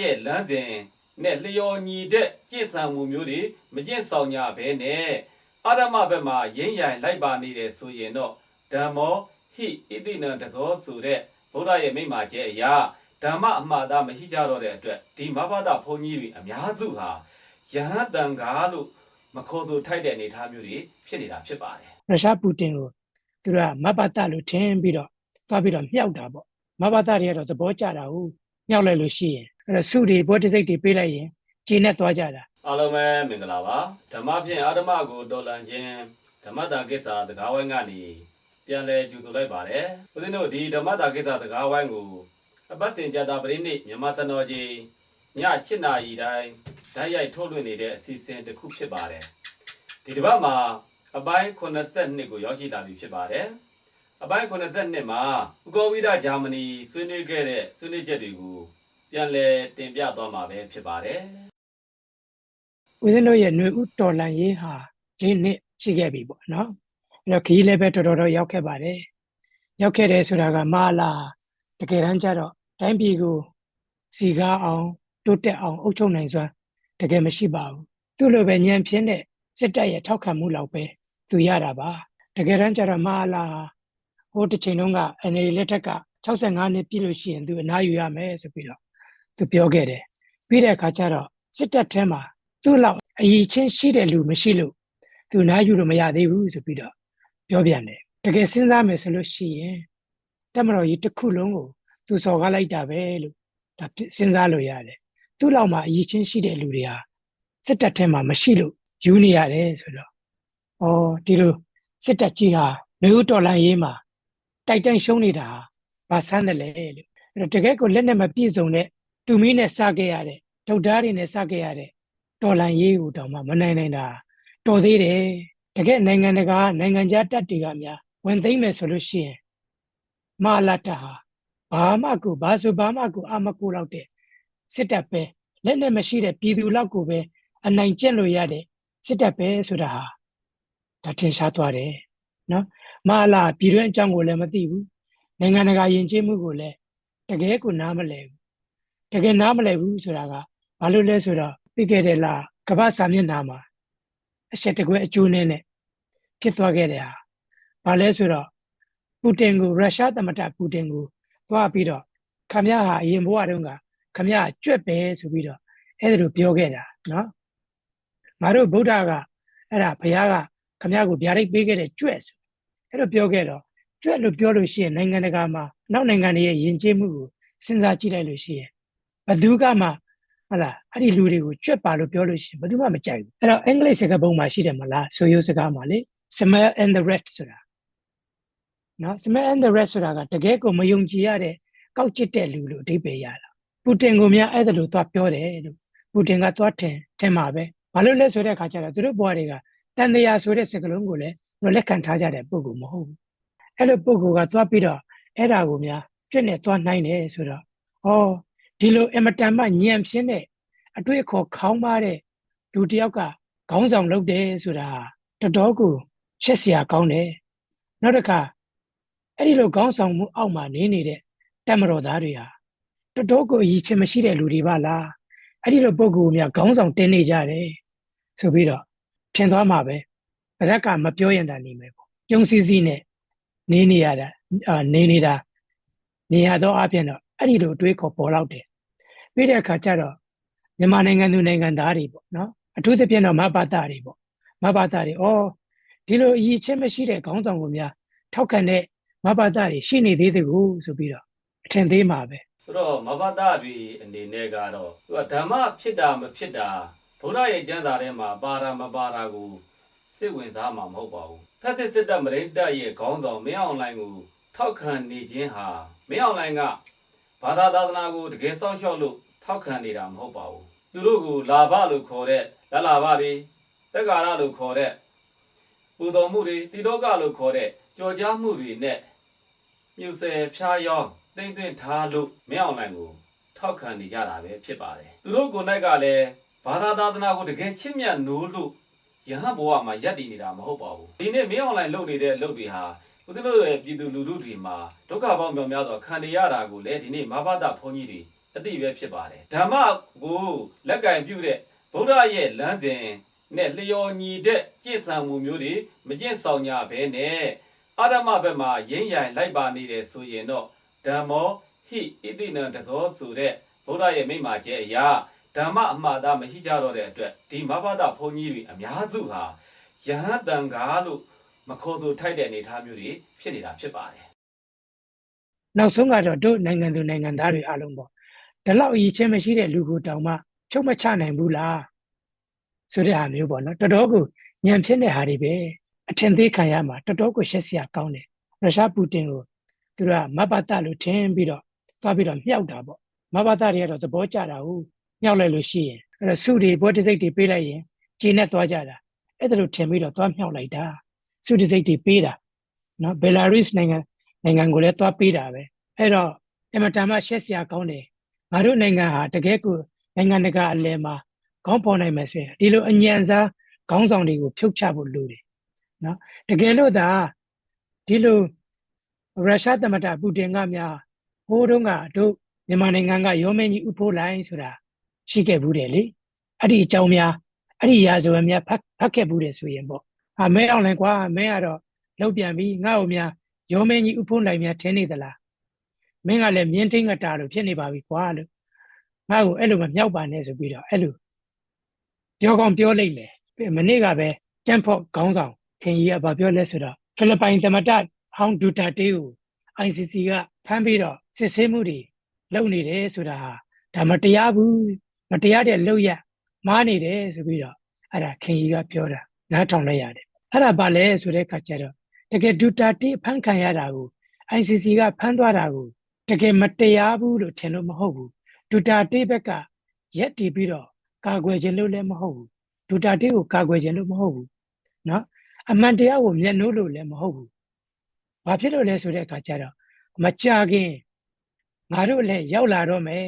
ရဲ့လမ်းစဉ်နဲ့လျော်ညီတဲ့ကြင့်ဆံမှုမျိုးတွေမကျင့်ဆောင်ကြဘဲနဲ့အာရမဘက်မှာရင်းရိုင်လိုက်ပါနေတယ်ဆိုရင်တော့ဓမ္မောဟိဣတိနံတဇောဆိုတဲ့ဘုရားရဲ့မိန့်မာချက်အရာဓမ္မအမှားသားမရှိကြတော့တဲ့အတွက်ဒီမဘာသာဘုန်းကြီးတွေအများစုဟာယဟန်တန်ကားလို့မခေါ်ဆိုထိုက်တဲ့အနေအထားမျိုးတွေဖြစ်နေတာဖြစ်ပါတယ်ရုရှားပူတင်ကိုသူတို့ကမဘတလို့ထင်ပြီးတော့သွားပြီးတော့မြှောက်တာပေါ့မဘတတွေကတော့သဘောကျတာဟုတ်မြှောက်လိုက်လို့ရှိရင် အဲ့တော့စုတွေဘောတိစိတ်တွေပေးလိုက်ရင်ဂျင်းနဲ့သွားကြတာအားလုံးပဲမင်္ဂလာပါဓမ္မဖြင့်အာဓမ္မကိုတော်လန်ခြင်းဓမ္မတာကိစ္စစကားဝိုင်းကနေပြန်လဲကြိုဆိုလိုက်ပါတယ်ဦးဇင်းတို့ဒီဓမ္မတာကိစ္စစကားဝိုင်းကိုအပတ်စဉ်ကြတာပရိနိမြန်မာတတော်ကြီးည8နာရီတိုင်းဓာတ်ရိုက်ထုတ်လွှင့်နေတဲ့အစီအစဉ်တစ်ခုဖြစ်ပါတယ်ဒီတစ်ပတ်မှာအပိုင်း82ကိုရောက်ရှိလာပြီဖြစ်ပါတယ်အပိုင်း82မှာဥကောဝိဒဂျာမနီဆွေးနွေးခဲ့တဲ့ဆွေးနွေးချက်တွေကို ပြန်လဲတင်ပြသွားမှာပဲဖြစ်ပါတယ်ဦးဇင်းတို့ရဲ့ຫນွေဥတော်လန်ရေးဟာလေးနှစ်ရှိခဲ့ပြီပေါ့နော်အဲ့တော့ခီးလည်းပဲတော်တော်တော့ရောက်ခဲ့ပါတယ်ရောက်ခဲ့တယ်ဆိုတာကမဟာလာတကယ်တမ်းကျတော့တိုင်းပြည်ကိုစီကားအောင်တိုးတက်အောင်အုပ်ချုပ်နိုင်စွမ်းတကယ်မရှိပါဘူးသူ့လိုပဲညံပြင်းတဲ့စစ်တပ်ရဲ့ထောက်ခံမှုလောက်ပဲသူရတာပါတကယ်တမ်းကျတော့မဟာလာဟိုတစ်ချိန်တုန်းက NLD လက်ထက်က65နှစ်ပြည့်လို့ရှိရင်သူအနားယူရမယ်ဆိုပြီးတော့ သူပြောခဲ့တယ်ပြီးတဲ့အခါကျတော့စစ်တပ်ထဲမှာသူ့လောက်အည်ချင်းရှိတဲ့လူမရှိလို့သူနားယူလို့မရသေးဘူးဆိုပြီးတော့ပြောပြန်တယ်တကယ်စဉ်းစားမယ်ဆိုလို့ရှိရင်တက်မတော်ကြီးတစ်ခုလုံးကိုသူစော်ကားလိုက်တာပဲလို့ဒါဖြစ်စဉ်းစားလို့ရတယ်သူ့လောက်မှာအည်ချင်းရှိတဲ့လူတွေဟာစစ်တပ်ထဲမှာမရှိလို့ယူနေရတယ်ဆိုတော့ဩဒီလိုစစ်တပ်ကြီးဟာမြို့တော်လိုင်းရေးမှာတိုက်တိုင်ရှုံးနေတာဟာဘာဆန်းတယ်လဲလို့အဲ့တော့တကယ်ကိုလက်နဲ့မပြည့်စုံတဲ့ တူမီနဲ့စခဲ့ရတဲ့ဒုတ်ဓာတ်တွေနဲ့စခဲ့ရတဲ့တော်လန်ရေးကိုတောင်မှမနိုင်နိုင်တာတော်သေးတယ်တကယ်နိုင်ငံတကာနိုင်ငံခြားတပ်တွေကများဝင်သိမ့်မယ်ဆိုလို့ရှိရင်မဟာလတ္တဟာဘာမှကိုဘာဆိုဘာမှကိုအမကိုလောက်တဲ့စစ်တပ်ပဲလက်နဲ့မရှိတဲ့ပြည်သူလောက်ကိုပဲအနိုင်ကျင့်လို့ရတဲ့စစ်တပ်ပဲဆိုတာဟာဒါထင်ရှားသွားတယ်နော်မဟာလာပြည်တွင်းအကြောင်းကိုလည်းမသိဘူးနိုင်ငံတကာယဉ်ကျေးမှုကိုလည်းတကယ်ကိုနားမလဲဘူး တကယ်နားမလဲဘူးဆိုတာကဘာလို့လဲဆိုတော့ပြီးခဲ့တဲ့လကမ္ဘာစာမျက်နှာမှာအချက်တကွဲအကျိုးနဲ့နဲ့ဖြစ်သွားခဲ့တဲ့ဟာဘာလဲဆိုတော့ပူတင်ကိုရုရှားသမ္မတပူတင်ကိုသွားပြီးတော့ခမရဟာအရင်ဘဝတုန်းကခမရကြွက်ပဲဆိုပြီးတော့အဲ့ဒါလိုပြောခဲ့တာနော်ငါတို့ဗုဒ္ဓကအဲ့ဒါဘုရားကခမရကိုဗျာဒိတ်ပေးခဲ့တဲ့ကြွက်ဆိုအဲ့လိုပြောခဲ့တော့ကြွက်လို့ပြောလို့ရှိရင်နိုင်ငံတကာမှာနောက်နိုင်ငံတွေရဲ့ယဉ်ကျေးမှုကိုစဉ်းစားကြည့်လိုက်လို့ရှိရင် ဘယ်သူကမှဟုတ်လားအဲ့ဒီလူတွေကိုကြွက်ပါလို့ပြောလို့ရှိရင်ဘယ်သူမှမကြိုက်ဘူးအဲ့တော့အင်္ဂလိပ်စကားပုံမှာရှိတယ်မလားဆိုရိုးစကားမှာလေ smell and the red ဆိုတာနော် smell and the red ဆိုတာကတကယ်ကိုမယုံကြည်ရတဲ့ကောက်ကျစ်တဲ့လူလို့အဓိပ္ပာယ်ရတာပူတင်ကိုများအဲ့ဒါလို့သွားပြောတယ်လို့ပူတင်ကသွားထင်ထင်မှာပဲဘာလို့လဲဆိုတဲ့အခါကျတော့သူတို့ဘဝတွေကတန်တရားဆိုတဲ့စကားလုံးကိုလည်းသူတို့လက်ခံထားကြတဲ့ပုံကမဟုတ်ဘူးအဲ့လိုပုံကသွားပြီးတော့အဲ့ဒါကိုများကြွက်နဲ့သွားနိုင်တယ်ဆိုတော့ဩ ဒီလိုအင်မတန်မှညံပြင်းတဲ့အတွေ့အခေါ်ခေါင်းပါတဲ့လူတစ်ယောက်ကခေါင်းဆောင်လုပ်တယ်ဆိုတာတော်တော်ကိုရှက်စရာကောင်းတယ်နောက်တစ်ခါအဲ့ဒီလိုခေါင်းဆောင်မှုအောက်မှာနေနေတဲ့တက်မတော်သားတွေဟာတော်တော်ကိုအ yi ချင်မရှိတဲ့လူတွေပါလားအဲ့ဒီလိုပုံကူများခေါင်းဆောင်တင်းနေကြတယ်ဆိုပြီးတော့ထင်သွားမှာပဲပါဇက်ကမပြောရင်တာနေမယ်ပေါ့ယုံစည်းစည်းနဲ့နေနေရတာအာနေနေတာနေရတော့အပြင်တော့ အဲ့ဒီလိုအတွေးခေါ်ပေါ်လောက်တယ်ပြီးတဲ့အခါကျတော့မြန်မာနိုင်ငံသူနိုင်ငံသားတွေပေါ့နော်အထူးသဖြင့်တော့မဘာသာတွေပေါ့မဘာသာတွေဩဒီလိုအ yi ချင်းမရှိတဲ့ခေါင်းဆောင်ကိုများထောက်ခံတဲ့မဘာသာတွေရှိနေသေးတယ်ကိုဆိုပြီးတော့အထင်သေးမှာပဲဆိုတော့မဘာသာတွေအနေနဲ့ကတော့သူကဓမ္မဖြစ်တာမဖြစ်တာဘုရားရဲ့ကျမ်းစာထဲမှာပါတာမပါတာကိုစိတ်ဝင်စားမှာမဟုတ်ပါဘူးဖက်စစ်စစ်တပ်မရိတ္တရဲ့ခေါင်းဆောင်မင်းအောင်လှိုင်ကိုထောက်ခံနေခြင်းဟာမင်းအောင်လှိုင်က ဘာသာသာသနာကိုတကယ်စောင့်ရှောက်လို့ထောက်ခံနေတာမဟုတ်ပါဘူးသူတို့ကိုလာဘလို့ခေါ်တဲ့လာလာဘတွေတက်ကာရလို့ခေါ်တဲ့ပူတော်မှုတွေတိတောကလို့ခေါ်တဲ့ကြော်ကြားမှုတွေနဲ့မြုပ်ဆယ်ဖျားယောင်းတိမ့်သွင်းထားလို့မင်းအောင်လှိုင်ကိုထောက်ခံနေကြတာပဲဖြစ်ပါတယ်သူတို့ကိုယ်၌ကလည်းဘာသာသာသနာကိုတကယ်ချစ်မြတ်နိုးလို့ယဟန်ဘဝမှာယက်တည်နေတာမဟုတ်ပါဘူးဒီနေ့မင်းအောင်လှိုင်လုပ်နေတဲ့အလုပ်တွေဟာ ဦးဇင်းတို့ရဲ့ပြည်သူလူထုတွေမှာဒုက္ခပေါင်းမြောက်များစွာခံနေရတာကိုလည်းဒီနေ့မဘာသာဘုန်းကြီးတွေအတိပဲဖြစ်ပါတယ်ဓမ္မကိုလက်ကင်ပြုတဲ့ဗုဒ္ဓရဲ့လမ်းစဉ်နဲ့လျော်ညီတဲ့ကျင့်ဆောင်မှုမျိုးတွေမကျင့်ဆောင်ကြဘဲနဲ့အာဓမ္မဘက်မှာရင်းရိုင်လိုက်ပါနေတယ်ဆိုရင်တော့ဓမ္မောဟိဣတိနံတဇောဆိုတဲ့ဗုဒ္ဓရဲ့မိန့်မာချက်အရာဓမ္မအမှားသားမရှိကြတော့တဲ့အတွက်ဒီမဘဒဘုန်းကြီးတွေအများစုဟာယဟန်တန်ကားလို့ မခေါ်ဆိုထိုက်တဲ့အနေအထားမျိုးတွေဖြစ်နေတာဖြစ်ပါတယ်နောက်ဆုံးကတော့တို့နိုင်ငံသူနိုင်ငံသားတွေအားလုံးပေါ့ဒီလောက်အရေးချင်းမရှိတဲ့လူကိုတောင်မှချုပ်မချနိုင်ဘူးလားဆိုတဲ့ဟာမျိုးပေါ့နော်တော်တော်ကိုညံဖြစ်တဲ့ဟာတွေပဲအထင်သေးခံရမှာတော်တော်ကိုရှက်စရာကောင်းတယ်ရုရှားပူတင်ကိုသူကမဘတလို့ထင်ပြီးတော့သွားပြီးတော့မြှောက်တာပေါ့မဘတတွေကတော့သဘောကျတာဟုတ်မြှောက်လိုက်လို့ရှိရင်အဲ့တော့စုတွေဘောတစိတ်တွေပေးလိုက်ရင်ဂျင်းနဲ့သွားကြတာအဲ့ဒါလို့ထင်ပြီးတော့သွားမြှောက်လိုက်တာ စုတစိတ်တွေပေးတာနော်ဘယ်လာရုစ်နိုင်ငံနိုင်ငံကိုလည်းသွားပေးတာပဲအဲ့တော့အမတန်မှရှက်စရာကောင်းတယ်ငါတို့နိုင်ငံဟာတကယ်ကိုနိုင်ငံတကာအလယ်မှာခေါင်းပေါ်နိုင်မယ်ဆိုရင်ဒီလိုအညံစားခေါင်းဆောင်တွေကိုဖြုတ်ချဖို့လိုတယ်နော်တကယ်လို့သာဒီလိုရုရှားသမ္မတပူတင်ကများဟိုးတုန်းကတို့မြန်မာနိုင်ငံကရောမင်းကြီးဥဖိုးလိုင်းဆိုတာရှိခဲ့ဘူးတယ်လေအဲ့ဒီအကြောင်းများအဲ့ဒီရာဇဝင်များဖတ်ဖတ်ခဲ့ဘူးတယ်ဆိုရင်ပေါ့ ဟာမဲအောင်လည်းကွာမဲကတော့လောက်ပြန်ပြီငါ့ကိုများရောမင်းကြီးဥဖိုးလိုင်းများထင်းနေသလားမင်းကလည်းမြင်းထင်းကတာလို့ဖြစ်နေပါပြီကွာလို့ငါ့ကိုအဲ့လိုမမြောက်ပါနဲ့ဆိုပြီးတော့အဲ့လိုပြောကောင်းပြောလိုက်မယ်မနေ့ကပဲကျန်းဖို့ခေါင်းဆောင်ခင်ကြီးကဗာပြောလဲဆိုတော့ဖိလစ်ပိုင်သမ္မတဟောင်းဒူတာတေးကို ICC ကဖမ်းပြီးတော့စစ်ဆေးမှုတွေလုပ်နေတယ်ဆိုတာဟာဒါမတရားဘူးမတရားတဲ့လုပ်ရမားနေတယ်ဆိုပြီးတော့အဲ့ဒါခင်ကြီးကပြောတာ နားထောင်လိုက်ရတယ်အဲ့ဒါဘာလဲဆိုတဲ့အခါကျတော့တကယ်ဒူတာတေးဖမ်းခံရတာကို ICC ကဖမ်းသွားတာကို တကယ်မတရားဘူးလို့ထင်လို့မဟုတ်ဘူးဒူတာတေးဘက်ကရက်တည်ပြီးတော့ကာကွယ်ခြင်းလို့လည်းမဟုတ်ဘူးဒူတာတေးကိုကာကွယ်ခြင်းလို့မဟုတ်ဘူးเนาะအမှန်တရားကိုမျက်နှိုးလို့လည်းမဟုတ်ဘူးဘာဖြစ်လို့လဲဆိုတဲ့အခါကျတော့မကြခင်ငါတို့လည်းရောက်လာတော့မယ်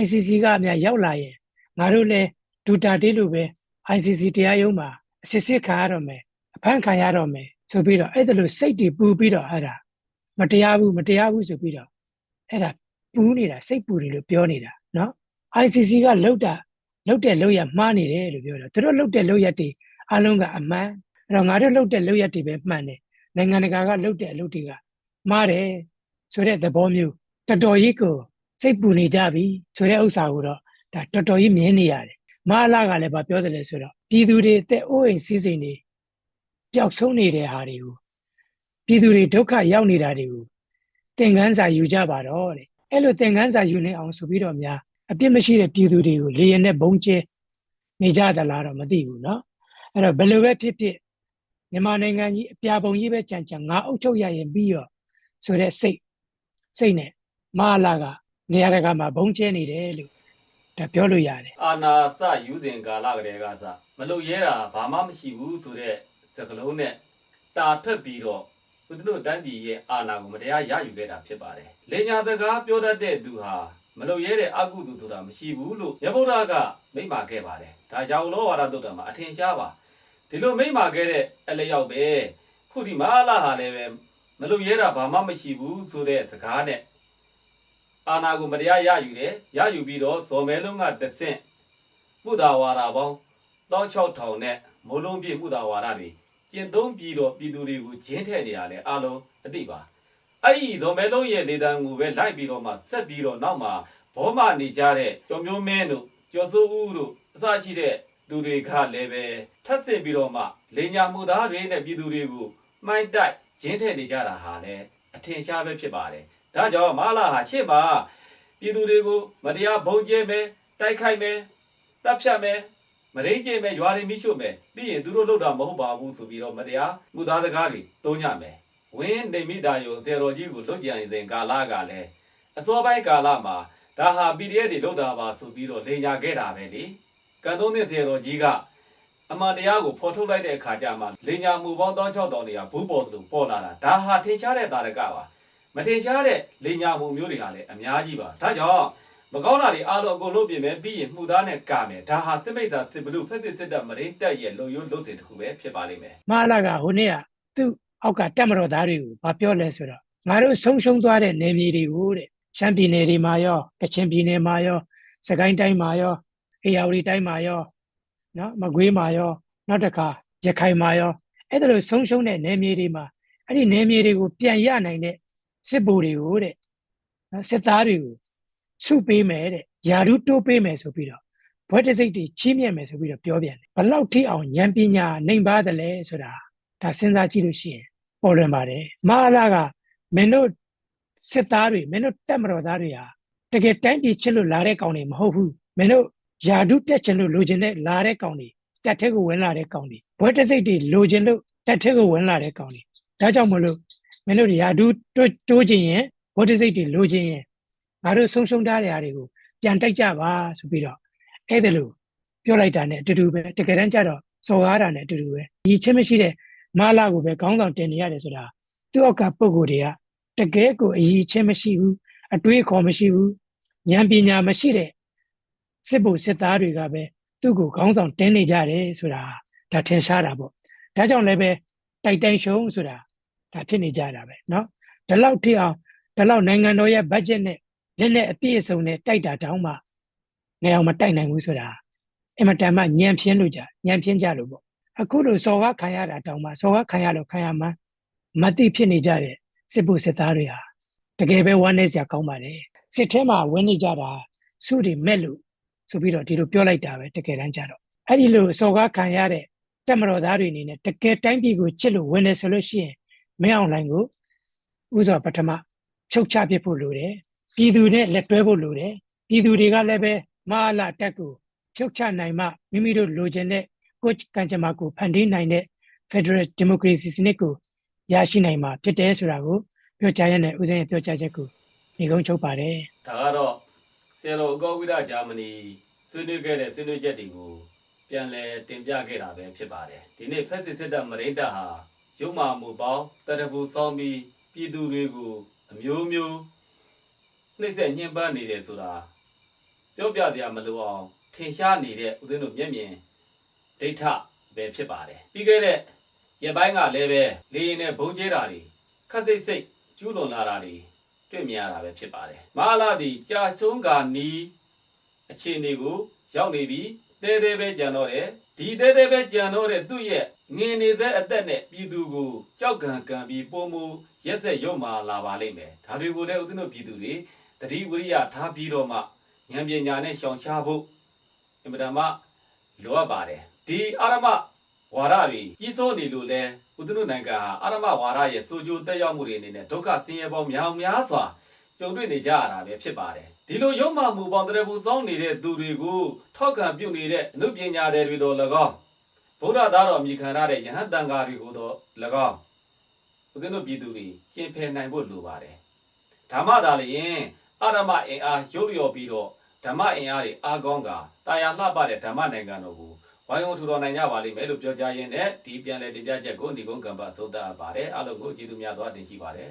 ICC ကများရောက်လာရင်ငါတို့လည်းဒူတာတေးလို့ပဲ ICC တရားရုံးမှာ အစစ်စစ်ခံရတော့မယ်အဖမ်းခံရတော့မယ်ဆိုပြီးတော့အဲ့ဒါလိုစိတ်တွေပူပြီးတော့အဲ့ဒါမတရားဘူးမတရားဘူးဆိုပြီးတော့အဲ့ဒါပူနေတာစိတ်ပူတယ်လို့ပြောနေတာနော် ICC ကလောက်တာလောက်တဲ့လောက်ရမှားနေတယ်လို့ပြောတယ်သူတို့လောက်တဲ့လောက်ရတွေအလုံးကအမှန်အဲ့တော့ငါတို့လောက်တဲ့လောက်ရတွေပဲမှန်တယ်နိုင်ငံတကာကလောက်တဲ့အလုပ်တွေကမှားတယ်ဆိုတဲ့သဘောမျိုးတော်တော်ကြီးကိုစိတ်ပူနေကြပြီဆိုတဲ့ဥစ္စာကိုတော့ဒါတော်တော်ကြီးမြင်နေရတယ်မဟာလာကလည်းဗာပြောတယ်လေဆိုတော့ ပြည်သူတွေတဲ့အိုးအိမ်စီးစိမ်တွေပျောက်ဆုံးနေတဲ့ဟာတွေကို ပြည်သူတွေဒုက္ခရောက်နေတာတွေကိုသင်ခန်းစာယူကြပါတော့တဲ့အဲ့လိုသင်ခန်းစာယူနေအောင်ဆိုပြီးတော့များအပြစ်မရှိတဲ့ပြည်သူတွေကိုလေရင်နဲ့ဘုံကျဲနေကြသလားတော့မသိဘူးเนาะအဲ့တော့ဘယ်လိုပဲဖြစ်ဖြစ်မြန်မာနိုင်ငံကြီးအပြာပုံကြီးပဲကြံကြံငါအုပ်ချုပ်ရရင်ပြီးရောဆိုတဲ့စိတ်စိတ်နဲ့မဟာလာကနေရာတကာမှာဘုံကျဲနေတယ်လို့ဒါပြောလို့ရတယ် အာနာစယူစဉ်ကာလကလေးကစမ လုပ်ရဲတာဘာမှမရှိဘူးဆိုတဲ့စကလုံးနဲ့တာထွက်ပြီးတော့ဦးဇင်းတို့တန်းပြည်ရဲ့အာနာကိုမတရားရယူခဲ့တာဖြစ်ပါတယ်။လေညာစကားပြောတတ်တဲ့သူဟာမလုပ်ရဲတဲ့အကုသူဆိုတာမရှိဘူးလို့ရဗုဒ္ဓကမိန့်မာခဲ့ပါတယ်။ဒါကြောင့်လောဝါဒတုတ်တော်မှာအထင်ရှားပါဒီလိုမိန့်မာခဲ့တဲ့အလျောက်ပဲခုဒီမဟာလာဟာလည်းပဲမလုပ်ရဲတာဘာမှမရှိဘူးဆိုတဲ့စကားနဲ့အာနာကိုမတရားရယူတယ်ရယူပြီးတော့ဇော်မဲလုံးကတဆင့်မှုသာဝါဒပေါင်း 16000နဲ့မိုးလုံးပြည့်မှုသာဝါဒတွေကျင့်သုံးပြီးတော့ပြည်သူတွေကိုဂျင်းထဲ့နေရလဲအလုံးအသိပါအဲ့ဒီဇော်မဲလုံးရဲ့လေတံကိုပဲလိုက်ပြီးတော့မှဆက်ပြီးတော့နောက်မှာဘောမနေကြတဲ့ကျော်မျိုးမင်းတို့ကျော်စိုးဦးတို့အစရှိတဲ့သူတွေကလည်းပဲထပ်ဆင့်ပြီးတော့မှလေညာမှုသားတွေနဲ့ပြည်သူတွေကိုမှိုက်တိုက်ဂျင်းထဲ့နေကြတာဟာလည်းအထင်ရှားပဲဖြစ်ပါတယ်ဒါကြောင့်မဟာလာဟာရှေ့မှာပြည်သူတွေကိုမတရားဘုံကျဲမယ်တိုက်ခိုက်မယ်တပ်ဖြတ်မယ် မရင်းကျဲမယ်ရွာတွေမိရှို့မယ်ပြီးရင်သူတို့လုပ်တာမဟုတ်ပါဘူးဆိုပြီးတော့မတရားမှုသားစကားတွေသုံးညမယ်ဝင်းနေမိတာယုံဇေရောကြီးကိုလွတ်ကြံရင်ကာလကလည်းအစောပိုင်းကာလမှာဒါဟာ PDF တွေလုပ်တာပါဆိုပြီးတော့လိန်ညာခဲ့တာပဲလေကန်သုံးတဲ့ဇေရောကြီးကအမှန်တရားကိုဖော်ထုတ်လိုက်တဲ့အခါကျမှလိန်ညာမှုပေါင်း16000နေရာဘူးပေါ်သလိုပေါ်လာတာဒါဟာထင်ရှားတဲ့တာရကပါမထင်ရှားတဲ့လိန်ညာမှုမျိုးတွေကလည်းအများကြီးပါဒါကြောင့် မကောင်းတာတွေအားလုံးအကုန်လုံးပြင်မယ်ပြီးရင်မှုသားနဲ့ကာမယ်ဒါဟာစစ်မိတ်သာစစ်ဘလူဖက်စစ်စစ်တပ်မရင်းတက်ရဲ့လုံယုံလုံစင်တစ်ခုပဲဖြစ်ပါလိမ့်မယ်မဟာလာကဟိုနေ့ကသူ့အောက်ကတက်မတော်သားတွေကိုဘာပြောလဲဆိုတော့ငါတို့ဆုံးရှုံးသွားတဲ့နေမြေတွေကိုတဲ့ရှမ်းပြည်နယ်တွေမှာရောကချင်ပြည်နယ်မှာရောစကိုင်းတိုင်းမှာရောအေရဝတီတိုင်းမှာရောနော်မကွေးမှာရောနောက်တစ်ခါရခိုင်မှာရောအဲ့ဒါလိုဆုံးရှုံးတဲ့နယ်မြေတွေမှာအဲ့ဒီနယ်မြေတွေကိုပြန်ရနိုင်တဲ့စစ်ဗိုလ်တွေကိုတဲ့နော်စစ်သားတွေကို စုပေးမယ်တဲ့ယာရုတိုးပေးမယ်ဆိုပြီးတော့ဘွဲတစိတ်တွေချီးမြှင့်မယ်ဆိုပြီးတော့ပြောပြန်တယ်ဘလောက်ထိအောင်ဉာဏ်ပညာနိုင်ပါတယ်လဲဆိုတာဒါစဉ်းစားကြည့်လို့ရှိရင်ပေါ်လွင်ပါတယ်မဟာလာကမင်းတို့စစ်သားတွေမင်းတို့တက်မတော်သားတွေဟာတကယ်တိုင်းပြည်ချစ်လို့လာတဲ့ကောင်တွေမဟုတ်ဘူးမင်းတို့ယာဒုတက်ချင်လို့လိုချင်တဲ့လာတဲ့ကောင်တွေတက်ထက်ကိုဝင်လာတဲ့ကောင်တွေဘွဲတစိတ်တွေလိုချင်လို့တက်ထက်ကိုဝင်လာတဲ့ကောင်တွေဒါကြောင့်မလို့မင်းတို့ယာဒုတိုးတိုးချင်ရင်ဘွဲတစိတ်တွေလိုချင်ရင် ငါတို့ဆုံးရှုံးထားတဲ့ဟာတွေကိုပြန်တိုက်ကြပါဆိုပြီးတော့အဲ့ဒါလို့ပြောလိုက်တာနဲ့အတူတူပဲတကယ်တမ်းကျတော့စော်ကားတာနဲ့အတူတူပဲဒီချင်းမရှိတဲ့မာလာကိုပဲခေါင်းဆောင်တင်နေရတယ်ဆိုတာသူ့အောက်ကပုံကိုယ်တွေက တကယ်ကိုအရေးချင်းမရှိဘူးအတွေးအခေါ်မရှိဘူးဉာဏ်ပညာမရှိတဲ့စစ်ဖို့စစ်သားတွေကပဲသူ့ကိုခေါင်းဆောင်တင်းနေကြတယ်ဆိုတာဒါထင်ရှားတာပေါ့ဒါကြောင့်လည်းပဲတိုက်တိုင်းရှုံးဆိုတာဒါဖြစ်နေကြတာပဲเนาะဒီလောက်ထိအောင်ဒီလောက်နိုင်ငံတော်ရဲ့ဘတ် ဂျက်နဲ့လက်နဲ့အပြည့်အစုံနဲ့တိုက်တာတောင်းမှငယ်အောင်မတိုက်နိုင်ဘူးဆိုတာအင်မတန်မှညံပြင်းလို့ကြညံပြင်းကြလို့ပေါ့အခုလိုစော်ကားခံရတာတောင်းမှစော်ကားခံရလို့ခံရမှမသိဖြစ်နေကြတဲ့စစ်ဖို့စစ်သားတွေဟာတကယ်ပဲဝမ်းနေစရာကောင်းပါတယ်စစ်ထဲမှာဝင်နေကြတာစုတွေမဲ့လို့ဆိုပြီးတော့ဒီလိုပြောလိုက်တာပဲတကယ်တမ်းကျတော့အဲ့ဒီလိုစော်ကားခံရတဲ့တက်မတော်သားတွေအနေနဲ့တကယ်တိုင်းပြည်ကိုချစ်လို့ဝင်နေဆိုလို့ရှိရင်မင်းအောင်လှိုင်ကိုဥစွာပထမချုပ်ချပစ်ဖို့လိုတယ် ပြည်သူနဲ့လက်တွဲဖို့လိုတယ်ပြည်သူတွေကလည်းပဲမဟာလာတက်ကိုချုပ်ချနိုင်မှမိမိတို့လိုချင်တဲ့ကိုယ်ကံကြမ္မာကိုဖန်တီးနိုင်တဲ့ Federal Democracy စနစ်ကိုရရှိနိုင်မှာဖြစ်တယ်ဆိုတာကိုပြောကြားရတဲ့ဦးစင်းရဲ့ပြောကြားချက်ကိုညီကုန်းချုပ်ပါတယ်ဒါကတော့ဆရာတော်အကောဝိဒဂျာမနီဆွေးနွေးခဲ့တဲ့ဆွေးနွေးချက်တွေကိုပြန်လည်တင်ပြခဲ့တာပဲဖြစ်ပါတယ်ဒီနေ့ဖက်စစ်စစ်တပ်မရိတ်တပ်ဟာရုံမာမှုပေါင်းတရဘူဆောင်းပြီးပြည်သူတွေကိုအမျိုးမျိုး နှိမ့်ဆက်ညှဉ်းပန်းနေတယ်ဆိုတာပြောပြစရာမလိုအောင်ထင်ရှားနေတဲ့ဦးဇင်းတို့မျက်မြင်ဒိဋ္ဌပဲဖြစ်ပါတယ်ပြီးခဲ့တဲ့ရပိုင်းကလည်းပဲလေရင်နဲ့ဘုံကျဲတာတွေခက်စိတ်စိတ်ကျူးလွန်လာတာတွေတွေ့မြင်ရတာပဲဖြစ်ပါတယ်။မဟာလာသည်ကြာဆုံးကနီးအခြေအနေကိုရောက်နေပြီးတဲတဲပဲကြံတော့တယ်။ဒီတဲတဲပဲကြံတော့တဲ့သူ့ရဲ့ငင်နေတဲ့အသက်နဲ့ပြည်သူကိုကြောက်ကံကံပြီးပုံမူရက်ဆက်ရုံမာလာပါလိမ့်မယ်။ဒါတွေကိုလည်းဦးဇင်းတို့ပြည်သူတွေ တတိဝရိယထားပြီးတော့မှဉာဏ်ပညာနဲ့ရှောင်ရှားဖို့အင်မတန်မှလိုအပ်ပါတယ်။ဒီအာရမဝါဒတွေကြီးစိုးနေလို့လဲဦးဇင်းတို့နိုင်ငံဟာအာရမဝါဒရဲ့စိုးကျိုးတက်ရောက်မှုတွေအနေနဲ့ဒုက္ခဆင်းရဲပေါင်းများများစွာကြုံတွေ့နေကြရတာပဲဖြစ်ပါတယ်ဒီလိုရုံမှမှုပေါင်းတရပူစောင်းနေတဲ့သူတွေကိုထောက်ခံပြုနေတဲ့အမှုပညာတွေတို့၎င်းဗုဒ္ဓသားတော်အမိခံရတဲ့ယဟန်တန်ဃာတွေကိုတော့၎င်းဦးဇင်းတို့ပြည်သူတွေကျင့်ဖယ်နိုင်ဖို့လိုပါတယ်ဓမ္မသာလျင် အရမအင်အားရုပ်လျော်ပြီးတော့ဓမ္မအင်အားတွေအားကောင်းကတာယာလှပတဲ့ဓမ္မနိုင်ငံတော်ကိုဝိုင်းဝန်းထူထောင်နိုင်ကြပါလိမ့်မယ်လို့ပြောကြားရင်းနဲ့ဒီပြန်လည်တင်ပြချက်ကိုဒီကုန်းကံပါသုံးသပ်ပါတယ်အားလုံးကိုကျေးဇူးများစွာတင်ရှိပါတယ်